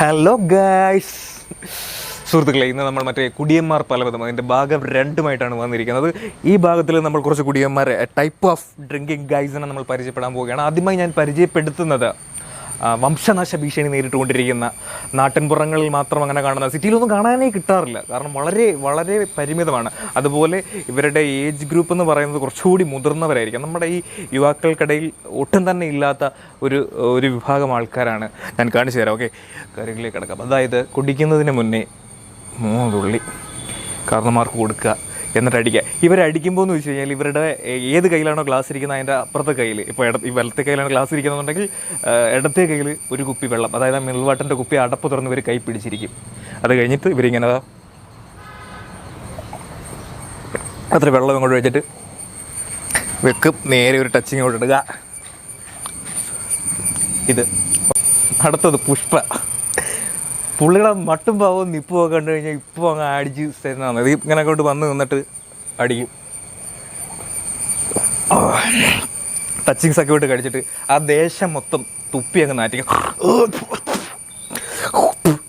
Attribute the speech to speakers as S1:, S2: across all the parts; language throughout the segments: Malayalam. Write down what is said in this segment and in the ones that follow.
S1: ഹലോ ഗായ്സ് സുഹൃത്തുക്കളെ ഇന്ന് നമ്മൾ മറ്റേ കുടിയന്മാർ പലവിധം അതിന്റെ ഭാഗം രണ്ടുമായിട്ടാണ് വന്നിരിക്കുന്നത്. ഈ ഭാഗത്തിൽ നമ്മൾ കുറച്ച് കുടിയന്മാരെ ടൈപ്പ് ഓഫ് ഡ്രിങ്കിങ് ഗൈസിനെ നമ്മൾ പരിചയപ്പെടാൻ പോവുകയാണ്. ആദ്യമായി ഞാൻ പരിചയപ്പെടുത്തുന്നത് വംശനാശ ഭീഷണി നേരിട്ടുകൊണ്ടിരിക്കുന്ന നാട്ടിൻപുറങ്ങളിൽ മാത്രം അങ്ങനെ കാണുന്ന സിറ്റിയിലൊന്നും കാണാനേ കിട്ടാറില്ല. കാരണം വളരെ വളരെ പരിമിതമാണ്. അതുപോലെ ഇവരുടെ ഏജ് ഗ്രൂപ്പ് എന്ന് പറയുന്നത് കുറച്ചുകൂടി മുതിർന്നവരായിരിക്കും. നമ്മുടെ ഈ യുവാക്കൾക്കിടയിൽ ഒട്ടും തന്നെ ഇല്ലാത്ത ഒരു ഒരു വിഭാഗം ആൾക്കാരാണ് ഞാൻ കാണിച്ചു തരാം. ഓക്കെ കാര്യങ്ങളിലേക്ക് കിടക്കാം. അതായത് കുടിക്കുന്നതിന് മുന്നേ മൂന്ന് തുള്ളി കാരണന്മാർക്ക് കൊടുക്കുക. എന്നിട്ട് അടിക്കുക ഇവരടിക്കുമ്പോൾ എന്ന് വെച്ച് കഴിഞ്ഞാൽ ഇവരുടെ ഏത് കയ്യിലാണോ ഗ്ലാസ് ഇരിക്കുന്നത് അതിന്റെ അപ്പുറത്തെ കയ്യിൽ ഇപ്പോൾ ഇട ഈ വലത്തെ കയ്യിലാണ് ഗ്ലാസ് ഇരിക്കുന്നതെന്നുണ്ടെങ്കിൽ ഇടത്തെ കയ്യിൽ ഒരു കുപ്പി വെള്ളം അതായത് ആ മിൽവാട്ടന്റെ കുപ്പി അടപ്പ് തുറന്ന് ഇവർ കൈ പിടിച്ചിരിക്കും. അത് കഴിഞ്ഞിട്ട് ഇവരിങ്ങനെ അത്ര വെള്ളം ഇങ്ങോട്ട് വെച്ചിട്ട് വെക്കും. നേരെ ഒരു ടച്ചിങ് ഇടുക. ഇത് അടുത്തത് പുഷ്പ. പുള്ളിയുടെ മട്ടും പാവവും നിപ്പും ഒക്കെ കണ്ടു കഴിഞ്ഞാൽ ഇപ്പോൾ അങ്ങ് അടിച്ച് ഇത് ഇങ്ങനെ കൊണ്ട് വന്ന് നിന്നിട്ട് അടിക്കും. ടച്ചിങ്സ് ഒക്കെ വിട്ട് കടിച്ചിട്ട് ആ ദേശം മൊത്തം തുപ്പി അങ്ങ് നാറ്റിക്കും.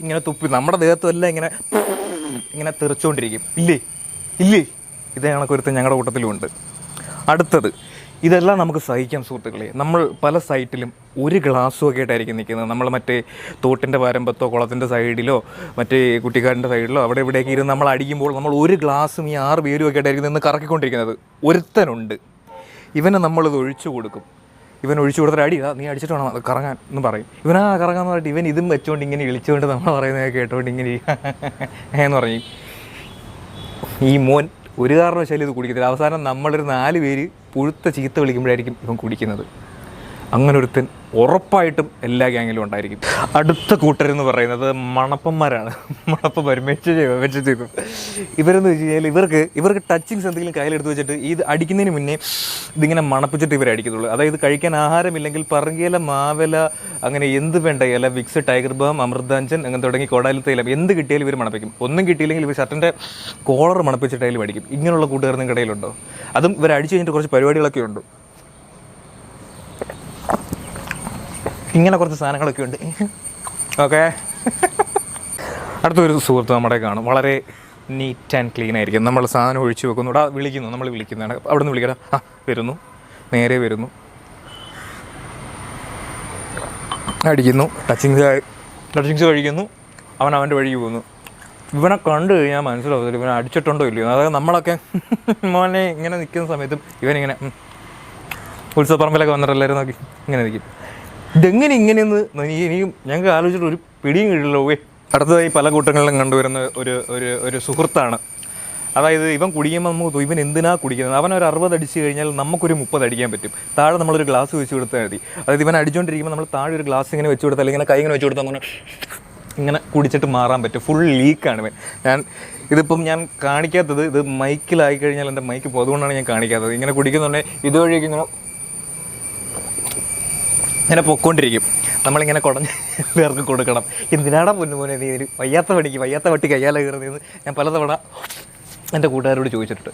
S1: ഇങ്ങനെ തുപ്പി നമ്മുടെ ദേഹത്തുമെല്ലാം ഇങ്ങനെ ഇങ്ങനെ തെറിച്ചുകൊണ്ടിരിക്കും ഇല്ലേ? ഇല്ലേ? ഇതേ കണക്കൊരുത്തൻ ഞങ്ങളുടെ കൂട്ടത്തിലുമുണ്ട് അടുത്തത് ഇതെല്ലാം നമുക്ക് സഹിക്കാം സുഹൃത്തുക്കളെ. നമ്മൾ പല സൈറ്റിലും ഒരു ഗ്ലാസ്സും ഒക്കെ ആയിട്ടായിരിക്കും നിൽക്കുന്നത്. നമ്മൾ മറ്റേ തോട്ടിന്റെ വരമ്പത്തോ കുളത്തിന്റെ സൈഡിലോ മറ്റേ കുട്ടിക്കാരന്റെ സൈഡിലോ അവിടെ ഇവിടെയൊക്കെ ഇരുന്ന് നമ്മൾ അടിക്കുമ്പോൾ നമ്മൾ ഒരു ഗ്ലാസ്സും ഈ ആറ് പേരും ഒക്കെ ആയിട്ടായിരിക്കും നിന്ന് കറക്കിക്കൊണ്ടിരിക്കുന്നത്. ഒരുത്തനുണ്ട്. ഇവനെ നമ്മളിത് ഒഴിച്ചു കൊടുക്കും. ഇവൻ ഒഴിച്ചു കൊടുത്തിട്ട് അടി നീ അടിച്ചിട്ട് വേണം കറങ്ങാൻ എന്ന് പറയും. ഇവനാ കറങ്ങാന്ന് പറഞ്ഞിട്ട് ഇവൻ ഇതും വെച്ചുകൊണ്ട് ഇങ്ങനെ വിളിച്ചുകൊണ്ട് നമ്മൾ പറയുന്നത് കേട്ടുകൊണ്ട് ഇങ്ങനെ എന്ന് പറയും. ഈ മോൻ ഒരു കാരണവശാലും ഇത് കുടിക്കത്തില്ല. അവസാനം നമ്മളൊരു നാല് പേര് പുഴുത്ത ചീത്ത വിളിക്കുമ്പോഴായിരിക്കും ഇവൻ കുടിക്കുന്നത്. അങ്ങനെ ഒരുത്തൻ ഉറപ്പായിട്ടും എല്ലാ ഗ്യാങ്ങിലും ഉണ്ടായിരിക്കും. അടുത്ത കൂട്ടരെന്ന് പറയുന്നത് മണപ്പന്മാരാണ്. മണപ്പന്മാർ മെച്ച ചെയ്തു മെച്ച ചെയ്തു. ഇവരെന്ന് വെച്ച് കഴിഞ്ഞാൽ ഇവർക്ക് ഇവർക്ക് ടച്ചിങ്സ് എന്തെങ്കിലും കയ്യിലെടുത്ത് വെച്ചിട്ട് ഇത് അടിക്കുന്നതിന് മുന്നേ ഇതിങ്ങനെ മണപ്പിച്ചിട്ട് ഇവർ അടിക്കത്തുള്ളൂ. അതായത് കഴിക്കാൻ ആഹാരമില്ലെങ്കിൽ പറങ്കിയില മാവല അങ്ങനെ എന്ത് വേണ്ട ഇല വിക്സ് ടൈഗർ ബാം അമൃതാഞ്ചൻ അങ്ങനെ തുടങ്ങി കോടാലത്തെ ഇല എന്ത് കിട്ടിയാലും ഇവർ മണപ്പിക്കും. ഒന്നും കിട്ടിയില്ലെങ്കിൽ ഇവർ ഷർട്ടിന്റെ കോളർ മണപ്പിച്ചിട്ടായാലും അടിക്കും. ഇങ്ങനെയുള്ള കൂട്ടുകാർ നിങ്ങളുടെ ഇടയിലുണ്ടോ അതും ഇവർ അടിച്ചു കഴിഞ്ഞിട്ട് കുറച്ച് പരിപാടികളൊക്കെ ഉണ്ട്? ഇങ്ങനെ കുറച്ച് സാധനങ്ങളൊക്കെ ഉണ്ട്. ഓക്കെ അടുത്തൊരു സുഹൃത്ത് നമ്മുടെ കാണും. വളരെ നീറ്റ് ആൻഡ് ക്ലീൻ ആയിരിക്കും. നമ്മൾ സാധനം ഒഴിച്ചു വെക്കുന്നു. ഇവിടെ വിളിക്കുന്നു. നമ്മൾ വിളിക്കുന്നതാണ്. അവിടെ നിന്ന് വിളിക്കണം ആ വരുന്നു. നേരെ വരുന്നു. അടിക്കുന്നു. ടച്ചിങ്സ് ടച്ചിങ്സ് കഴിക്കുന്നു. അവൻ അവന്റെ വഴിക്ക് പോകുന്നു. ഇവനെ കണ്ടു കഴിഞ്ഞാൽ മനസ്സിലാവത്തില്ല ഇവനെ അടിച്ചിട്ടുണ്ടോ ഇല്ലയോ? അതായത് നമ്മളൊക്കെ മോനെ ഇങ്ങനെ നിൽക്കുന്ന സമയത്തും ഇവനിങ്ങനെ ഉത്സവപ്പറമ്പിലൊക്കെ വന്നിട്ട് നോക്കി. ഇങ്ങനെ നിൽക്കും. ഇതെങ്ങനെ ഇങ്ങനെയെന്ന് ഇനിയും ഞങ്ങൾക്ക് ആലോചിച്ചിട്ട് ഒരു പിടിയും കിട്ടില്ല ഓവേ അടുത്തതായി പല കൂട്ടങ്ങളിലും കണ്ടുവരുന്ന ഒരു ഒരു ഒരു സുഹൃത്താണ്. അതായത് ഇവൻ കുടിക്കുമ്പോൾ നമുക്ക് ഇവൻ എന്തിനാ കുടിക്കുന്നത്? അവൻ ഒരു അറുപത് അടിച്ച് കഴിഞ്ഞാൽ നമുക്കൊരു മുപ്പത് അടിക്കാൻ പറ്റും. താഴെ നമ്മളൊരു ഗ്ലാസ് വെച്ച് കൊടുത്താൽ മതി. അതായത് ഇവൻ അടിച്ചുകൊണ്ടിരിക്കുമ്പോൾ നമ്മൾ താഴെ ഒരു ഗ്ലാസ് ഇങ്ങനെ വെച്ച് കൊടുത്താൽ ഇങ്ങനെ കൈ ഇങ്ങനെ വെച്ച് കൊടുത്താൽ അങ്ങനെ ഇങ്ങനെ കുടിച്ചിട്ട് മാറാൻ പറ്റും. ഫുൾ ലീക്കാണ് ഇവൻ. ഞാൻ ഇതിപ്പം ഞാൻ കാണിക്കാത്തത് ഇത് മൈക്കിലായി കഴിഞ്ഞാൽ എന്റെ മൈക്ക് പോയതുകൊണ്ടാണ് ഞാൻ കാണിക്കാത്തത്. ഇങ്ങനെ കുടിക്കുന്നുണ്ടെങ്കിൽ ഇതുവഴിയൊക്കെ ഇങ്ങനെ ഇങ്ങനെ പൊക്കോണ്ടിരിക്കും. നമ്മളിങ്ങനെ കുടഞ്ഞ് പേർക്ക് കൊടുക്കണം. എന്തിനാടാ പൊന്നുമോനെ നീ വയ്യാത്ത പണിക്ക് വയ്യാത്ത പട്ടി കയ്യാലെ കയറുന്നതെന്ന് ഞാൻ പലതവണ എന്റെ കൂട്ടുകാരോട് ചോദിച്ചിട്ടുണ്ട്.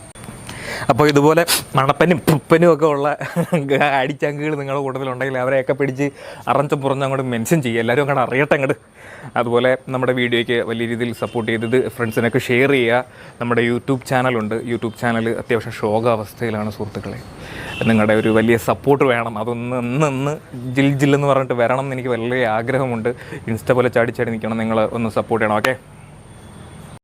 S1: അപ്പോൾ ഇതുപോലെ മണപ്പനും പുപ്പനും ഒക്കെ ഉള്ള അടിച്ചങ്കുകൾ നിങ്ങളുടെ കൂട്ടത്തിലുണ്ടെങ്കിൽ അവരെയൊക്കെ പിടിച്ച് അറഞ്ഞും പുറഞ്ഞ് അങ്ങോട്ട് മെൻഷൻ ചെയ്യുക. എല്ലാവരും അങ്ങോട്ട് അറിയട്ടെ അങ്ങോട്ട്. അതുപോലെ നമ്മുടെ വീഡിയോയ്ക്ക് വലിയ രീതിയിൽ സപ്പോർട്ട് ചെയ്തത് ഫ്രണ്ട്സിനൊക്കെ ഷെയർ ചെയ്യുക. നമ്മുടെ യൂട്യൂബ് ചാനലുണ്ട് യൂട്യൂബ് ചാനൽ അത്യാവശ്യം ശോകാവസ്ഥയിലാണ് സുഹൃത്തുക്കളെ. നിങ്ങളുടെ ഒരു വലിയ സപ്പോർട്ട് വേണം. അതൊന്ന് ഇന്ന് ഇന്ന് ജിൽ ജില്ലെന്ന് പറഞ്ഞിട്ട് വരണം എന്ന് എനിക്ക് വലിയ ആഗ്രഹമുണ്ട്. ഇൻസ്റ്റ പോലെ ചാടി ചാടി നിൽക്കണം. നിങ്ങൾ ഒന്ന് സപ്പോർട്ട് ചെയ്യണം. ഓക്കെ